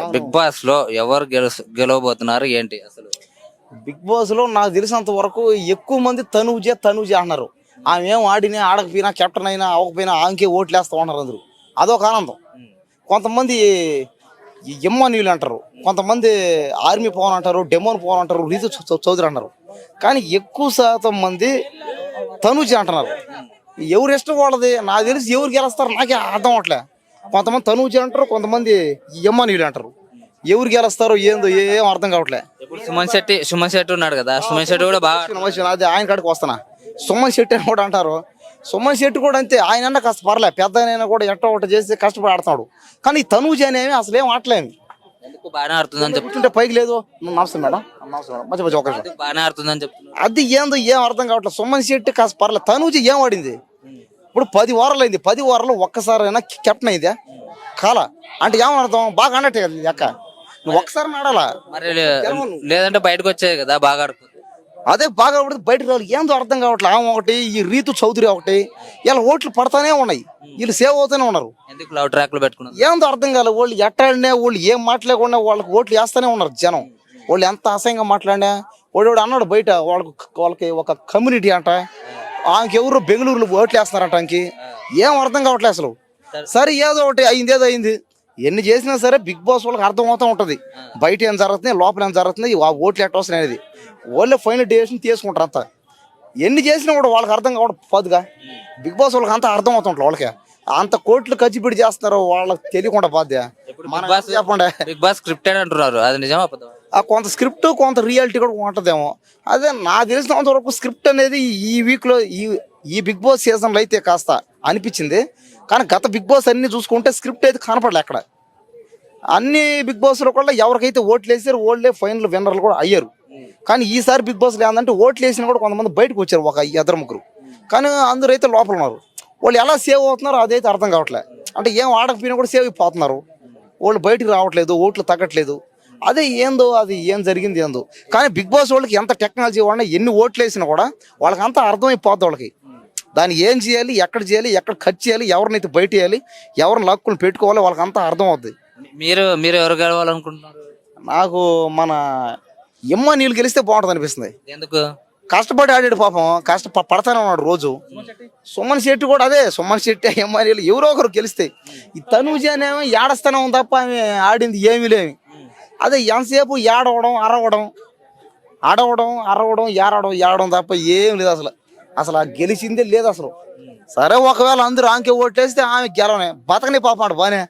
Big బాస్లో ఎవరు గెలు గెలవబోతున్నారు ఏంటి అసలు? బిగ్ బాస్లో నాకు తెలిసినంత వరకు ఎక్కువ మంది తనుజే తనుజే అన్నారు. ఆమె ఏం ఆడినా ఆడకపోయినా కెప్టెన్ అయినా అవ్వకపోయినా ఆమెకే ఓట్లు వేస్తా ఉన్నారు అందరూ. అదొక ఆనందం. కొంతమంది ఈ ఎమ్మ నీళ్ళు అంటారు. కొంతమంది ఆర్మీ పవన్ అంటారు డెమోన్ పవన్ అంటారు రీతు చౌ- చౌదరి అంటారు కానీ ఎక్కువ శాతం మంది తనుజ అంటున్నారు. ఎవరు ఇష్టం వాళ్ళది నాకు తెలిసి ఎవరు గెలుస్తారు నాకే అర్థం అవట్లే కొంతమంది తనుజ అంటారు కొంతమంది ఎమ్మ నీళ్ళు అంటారు ఎవరు గెలుస్తారో ఏందో ఏం అర్థం కావట్లే. ఇప్పుడు సుమన్ శెట్టి సుమన్ శెట్టి ఉన్నాడు కదా సుమన్ శెట్టి కూడా బాగా అది ఆయన కాడికి వస్తానా సుమన్ శెట్టి అని కూడా అంటారు. సుమన్ శెట్టి కూడా అంతే ఆయన కాస్త పర్లే పెద్ద కూడా ఎట్ట ఒకటి చేసి కష్టపడి ఆడుతున్నాడు. కానీ తనూజ్ అనేవి అసలు ఏం ఆడలేము ఎందుకు బాగానే ఆడుతుందని చెప్తున్నారు? కూర్చుంటే పైకి లేదు? నమస్తే మేడం. నమస్తే మేడం. మంచి మంచి ఒక బాగానే ఆడుతుందని అది ఏందో ఏం అర్థం కావట్లేదు సుమన్ శెట్టి కాస్త పర్లే తనూజ్ ఏం ఆడింది? ఇప్పుడు పది వారాలు అయింది పది వారాలు ఒక్కసారైనా కెప్టెన్ అయిందా కాల? అంటే ఏమని అర్థం బాగా ఆడటే కదా ఈ అక్క. నువ్వు ఒక్కసారి ఆడాలా? మరి లేదంటే బయటకు వచ్చాయి కదా బాగా ఆడుతుంది అదే బాగా ఆడితే బయటకు రావాలి. ఏందో అర్థం కావట్లేదు ఆమె ఒకటి ఈ రీతు చౌదరి ఒకటి ఇలా ఓట్లు పడతానే ఉన్నాయి. వీళ్ళు సేవ్ అవుతూనే ఉన్నారు. ఎందుకు లవ్ పెట్టుకున్నారు? ఏందో అర్థం కాలేదు వాళ్ళు ఎట్టాడినా వాళ్ళు ఏం మాట్లాడకుండా వాళ్ళకి ఓట్లు వేస్తూనే ఉన్నారు జనం. వాళ్ళు ఎంత అసహ్యంగా మాట్లాడినా వాడు అన్నాడు బయట వాళ్ళకి వాళ్ళకి ఒక కమ్యూనిటీ అంట. ఆమెకి ఎవరు బెంగళూరులో ఓట్లు వేస్తున్నారంట ఆమెకి ఏం అర్థం కావట్లేదు అసలు? సరే. ఏదో ఒకటి అయింది ఏదో అయింది. ఎన్ని చేసినా సరే బిగ్ బాస్ వాళ్ళకి అర్థం అవుతూ ఉంటుంది బయట ఏం జరుగుతుంది లోపల ఏం జరుగుతుంది ఆ ఓట్లు ఎట్ట వస్తున్నాయి అనేది. వాళ్ళే ఫైనల్ డెసిషన్ తీసుకుంటారు అంతా. ఎన్ని చేసినా కూడా వాళ్ళకి అర్థం కావడం పోదుగా. బిగ్ బాస్ వాళ్ళకి అంతా అర్థం అవుతుంటారు వాళ్ళకి. అంత కోట్లు ఖర్చుపెట్టి చేస్తున్నారు వాళ్ళకి తెలియకుండా పోద్దా చెప్పండి. బిగ్ బాస్ స్క్రిప్టెడ్ అంటున్నారు. అది నిజమా? ఆ కొంత స్క్రిప్ట్ కొంత రియాలిటీ కూడా ఉంటుందేమో. అదే నాకు తెలిసినంత వరకు స్క్రిప్ట్ అనేది ఈ వీక్లో ఈ ఈ బిగ్ బాస్ సీజన్లో అయితే కాస్త అనిపించింది. కానీ గత బిగ్ బాస్ అన్ని చూసుకుంటే స్క్రిప్ట్ అయితే కనపడలే అక్కడ. అన్ని బిగ్ బాస్లో కూడా ఎవరికైతే ఓట్లు వేసారు ఓట్లే ఫైనల్ విన్నర్లు కూడా అయ్యారు. కానీ ఈసారి బిగ్ బాస్లో ఏంటంటే ఓట్లు వేసిన కూడా కొంతమంది బయటకు వచ్చారు ఒక ఇద్దరు ముగ్గురు. కానీ అందరూ అయితే లోపల ఉన్నారు. వాళ్ళు ఎలా సేవ్ అవుతున్నారో అదైతే అర్థం కావట్లే. అంటే ఏం ఆడకపోయినా కూడా సేవ్ అయిపోతున్నారు. వాళ్ళు బయటికి రావట్లేదు ఓట్లు తగ్గట్లేదు. అదే ఏందో అది ఏం జరిగింది ఏందో. కానీ బిగ్ బాస్ వాళ్ళకి ఎంత టెక్నాలజీ వాడినా ఎన్ని ఓట్లు వేసినా కూడా వాళ్ళకి అంతా అర్థమైపోద్ది వాళ్ళకి. దాన్ని ఏం చేయాలి ఎక్కడ చేయాలి ఎక్కడ ఖర్చు చేయాలి ఎవరినైతే బయట వేయాలి ఎవరిని లక్కులు పెట్టుకోవాలి వాళ్ళకి అంతా అర్థం అవుద్ది మీరు మీరు ఎవరు గెలవాలనుకుంటున్నారు? నాకు మన ఎమ్మ నీళ్ళు గెలిస్తే బాగుంటుంది అనిపిస్తుంది. ఎందుకు? కష్టపడి ఆడాడు పాపం. కష్ట పడతానే ఉన్నాడు రోజు. సుమన్ శెట్టి? కూడా అదే. సుమన్ శెట్టి నీళ్ళు ఎవరో ఒకరు గెలిస్తే. ఈ తనూజ అనేమో ఏడస్తానే ఉంది తప్ప ఆమె ఆడింది ఏమీ లేమి. అదే ఎంతసేపు ఏడవడం అరవడం అడవడం అరవడం ఏడవడం ఏడవడం తప్ప ఏం లేదు అసలు. అసలు ఆ గెలిచిందే లేదు అసలు. సరే ఒకవేళ అందరూ ఆమెకి ఓటేస్తే ఆమె గెలవనే. బతకని పాపం ఆడు బానే.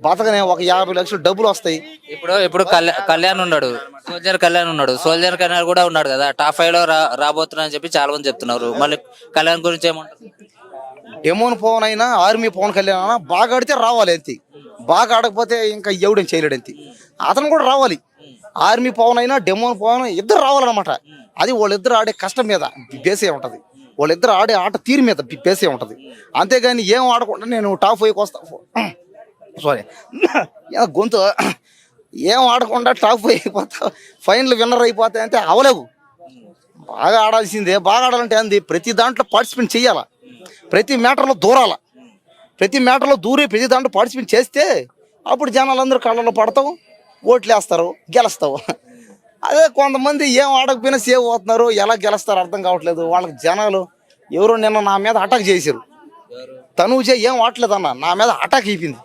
బతకనే ఒక యాభై లక్షలు డబ్బులు వస్తాయి. ఇప్పుడు ఇప్పుడు కళ్యాణ్ ఉన్నాడు. సోల్జర్ కళ్యాణ్ ఉన్నాడు. సోల్జర్ కళ్యాణ్ కూడా ఉన్నాడు కదా. టాప్ ఫైవ్లో రాబోతున్నా అని చెప్పి చాలా మంది చెప్తున్నారు. మళ్ళీ కళ్యాణ్ గురించి ఏమంటారు? డెమోన్ పవన్ అయినా ఆర్మీ పవన్ కళ్యాణ్ అయినా బాగా ఆడితే రావాలి అంతే. బాగా ఆడకపోతే ఇంకా ఎవడేం చేయలేడు అంతే. అతను కూడా రావాలి. ఆర్మీ పవన్ అయినా డెమోన్ పవన్ ఇద్దరు రావాలన్నమాట. అది వాళ్ళిద్దరు ఆడే కష్టం మీద బేసే ఉంటుంది. వాళ్ళిద్దరు ఆడే ఆట తీరు మీద బేసే ఉంటుంది. అంతేగాని ఏం ఆడకుండా నేను టాప్ ఫైవ్కి వస్తా. సారీ గొంతు ఏం ఆడకుండా టాప్ ఫైవ్ అయిపోతా ఫైనల్ విన్నర్ అయిపోతాయి అంటే అవలేవు. బాగా ఆడాల్సిందే బాగా ఆడాలంటే అంది ప్రతి దాంట్లో పార్టిసిపేట్ చేయాలా ప్రతి మ్యాటర్లో దూరాల? ప్రతి మ్యాటర్లో దూరి ప్రతి దాంట్లో పార్టిసిపేట్ చేస్తే అప్పుడు జనాలందరూ కళ్ళలో పడతావు ఓట్లు వేస్తారు గెలుస్తావు. అదే కొంతమంది ఏం ఆడకపోయినా సేవ్ అవుతున్నారు ఎలా గెలుస్తారు అర్థం కావట్లేదు. వాళ్ళకి జనాలు ఎవరో నిన్న నా మీద అటాక్ చేశారు. తనుజే ఏం ఆడలేదన్న నా మీద అటాక్ అయిపోయింది.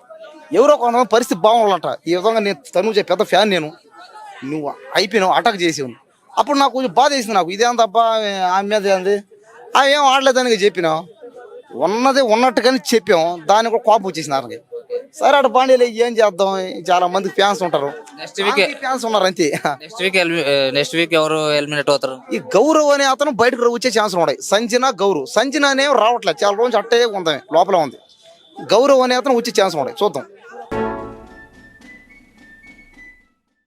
ఎవరో కొంతమంది పరిస్థితి బాగుండాలంట. ఈ విధంగా నేను తనుజ పెద్ద ఫ్యాన్ నేను. నువ్వు అయిపోయినావు అటాక్ చేసావు. అప్పుడు నాకు కొంచెం బాధ వేసింది నాకు. ఇదేం తప్ప ఆమె మీద ఏంది? ఆమె ఏం ఆడలేదని చెప్పినాం ఉన్నది ఉన్నట్టుగానే చెప్పాం. దానికి కూడా కోపం వచ్చేసింది అతనికి. సరే అటు బాండీలు ఏం చేద్దాం? చాలా మంది ఫ్యాన్స్ ఉంటారు. నెక్స్ట్ వీక్ ఫ్యాన్స్ ఉన్నారు అంతే. నెక్స్ట్ వీక్ నెక్స్ట్ వీక్ ఎవరు ఎలిమినేట్ అవుతారు? ఈ గౌరవ్ అనే అతను బయటకు వచ్చే ఛాన్స్ ఉన్నాయి. సంజన గౌరవ్. సంజన అనేవి రావట్లేదు. చాలా రోజు అట్టే ఉంది. లోపల ఉంది. గౌరవ్ అనే అతను వచ్చే ఛాన్స్ ఉన్నాయి చూద్దాం.